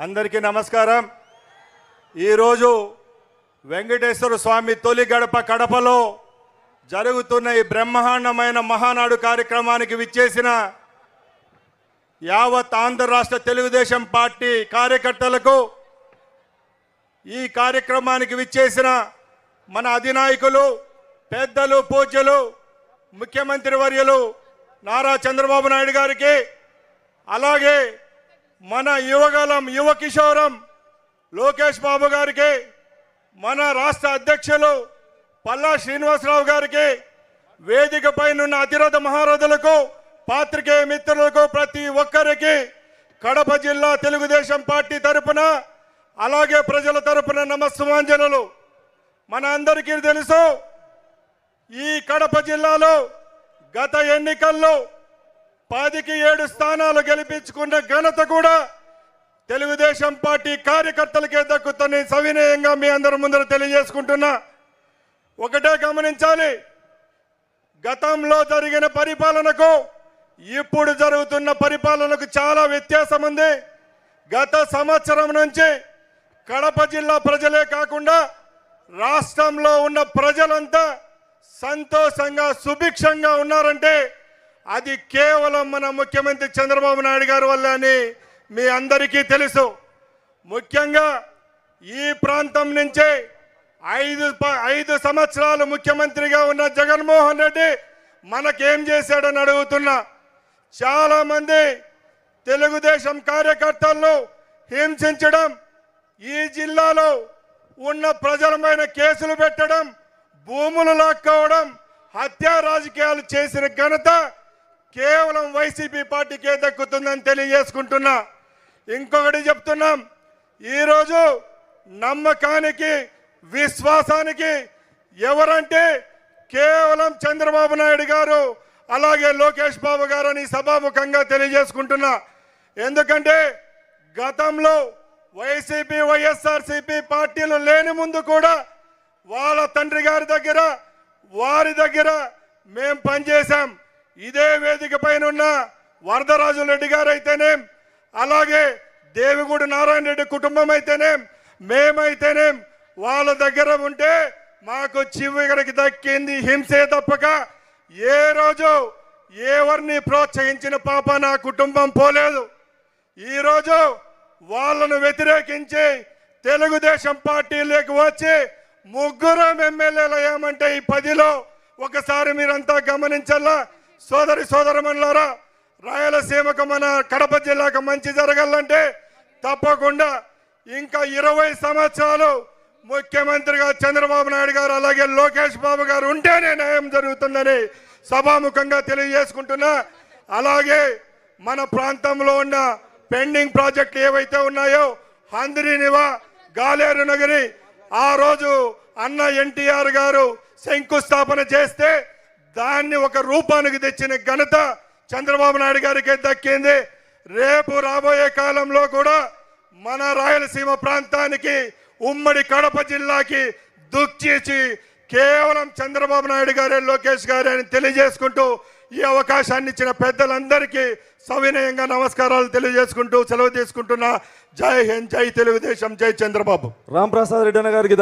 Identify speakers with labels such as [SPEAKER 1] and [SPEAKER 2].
[SPEAKER 1] అందరికీ నమస్కారం. ఈరోజు వెంకటేశ్వర స్వామి తొలి గడప కడపలో జరుగుతున్న ఈ బ్రహ్మాండమైన మహానాడు కార్యక్రమానికి విచ్చేసిన యావత్ ఆంధ్ర రాష్ట్ర తెలుగుదేశం పార్టీ కార్యకర్తలకు ఈ కార్యక్రమానికి విచ్చేసిన మన అధినాయకులు పెద్దలు పూజ్యులు ముఖ్యమంత్రి వర్యులు నారా చంద్రబాబు నాయుడు గారికి అలాగే మన యువగలం యువ కిషోరం లోకేష్ బాబు గారికి మన రాష్ట్ర అధ్యక్షులు పల్లా శ్రీనివాసరావు గారికి వేదిక పైనున్న అతిరథ మహారథులకు పాత్రికేయ మిత్రులకు ప్రతి ఒక్కరికి కడప జిల్లా తెలుగుదేశం పార్టీ తరపున అలాగే ప్రజల తరపున నమస్సుమాంజనులు. మన అందరికీ తెలుసు ఈ కడప జిల్లాలో గత ఎన్నికల్లో పదికి ఏడు స్థానాలు గెలిపించుకున్న ఘనత కూడా తెలుగుదేశం పార్టీ కార్యకర్తలకే దక్కుతుందని సవినయంగా మీ అందరి ముందర తెలియజేసుకుంటున్నా. ఒకటే గమనించాలి గతంలో జరిగిన పరిపాలనకు ఇప్పుడు జరుగుతున్న పరిపాలనకు చాలా వ్యత్యాసం ఉంది. గత సంవత్సరం నుంచి కడప జిల్లా ప్రజలే కాకుండా రాష్ట్రంలో ఉన్న ప్రజలంతా సంతోషంగా సుభిక్షంగా ఉన్నారంటే అది కేవలం మన ముఖ్యమంత్రి చంద్రబాబు నాయుడు గారి వల్ల అని మీ అందరికీ తెలుసు. ముఖ్యంగా ఈ ప్రాంతం నుంచే ఐదు ప- ఐదు సంవత్సరాలు ముఖ్యమంత్రిగా ఉన్న జగన్మోహన్ రెడ్డి మనకేం చేశాడని అడుగుతున్నా. చాలామంది తెలుగుదేశం కార్యకర్తలను హింసించడం ఈ జిల్లాలో ఉన్న ప్రజలమైన కేసులు పెట్టడం భూములు లాక్కోవడం హత్యా రాజకీయాలు చేసిన ఘనత కేవలం వైసీపీ పార్టీకే దక్కుతుందని తెలియజేసుకుంటున్నా. ఇంకొకటి చెప్తున్నాం. ఈరోజు నమ్మకానికి విశ్వాసానికి ఎవరంటే కేవలం చంద్రబాబు నాయుడు గారు అలాగే లోకేష్ బాబు గారు అని సభాముఖంగా తెలియజేసుకుంటున్నా. ఎందుకంటే గతంలో వైసీపీ వైఎస్ఆర్సీపీ పార్టీలు లేని ముందు కూడా వాళ్ళ తండ్రి గారి దగ్గర వారి దగ్గర మేం పనిచేశాం. ఇదే వేదిక పైన ఉన్న వరదరాజు రెడ్డి గారు అయితేనేం అలాగే దేవిగూడి నారాయణ రెడ్డి కుటుంబం అయితేనేం మేమైతేనేం వాళ్ళ దగ్గర ఉంటే మాకు చివరికి దక్కింది హింసే తప్పక. ఏ రోజు ఎవరిని ప్రోత్సహించిన పాప నా కుటుంబం పోలేదు. ఈరోజు వాళ్ళను వ్యతిరేకించి తెలుగుదేశం పార్టీలోకి వచ్చి ముగ్గురం ఎమ్మెల్యేలు అయ్యామంటే ఈ పదిలో ఒకసారి మీరంతా గమనించాలా సోదరి సోదరమన్నారా రాయలసీమకు మన కడప జిల్లాకు మంచి జరగాలంటే తప్పకుండా ఇంకా ఇరవై సంవత్సరాలు ముఖ్యమంత్రిగా చంద్రబాబు నాయుడు గారు అలాగే లోకేష్ బాబు గారు ఉంటేనే న్యాయం జరుగుతుందని సభాముఖంగా తెలియజేసుకుంటున్నా. అలాగే మన ప్రాంతంలో ఉన్న పెండింగ్ ప్రాజెక్టులు ఏవైతే ఉన్నాయో హంద్రీనివా గాలేరు నగరి ఆ రోజు అన్న ఎన్టీఆర్ గారు శంకుస్థాపన చేస్తే దాన్ని ఒక రూపానికి తెచ్చిన ఘనత చంద్రబాబు నాయుడు గారికి దక్కింది. రేపు రాబోయే కాలంలో కూడా మన రాయలసీమ ప్రాంతానికి ఉమ్మడి కడప జిల్లాకి దుక్చేసి కేవలం చంద్రబాబు నాయుడు గారే లోకేష్ గారే అని తెలియజేసుకుంటూ ఈ అవకాశాన్ని ఇచ్చిన పెద్దలందరికీ సవినయంగా నమస్కారాలు తెలియజేసుకుంటూ సెలవు తీసుకుంటున్నా. జై హింద్ జై తెలుగుదేశం జై చంద్రబాబు.
[SPEAKER 2] రామ్ ప్రసాద్ రెడ్డి గారికి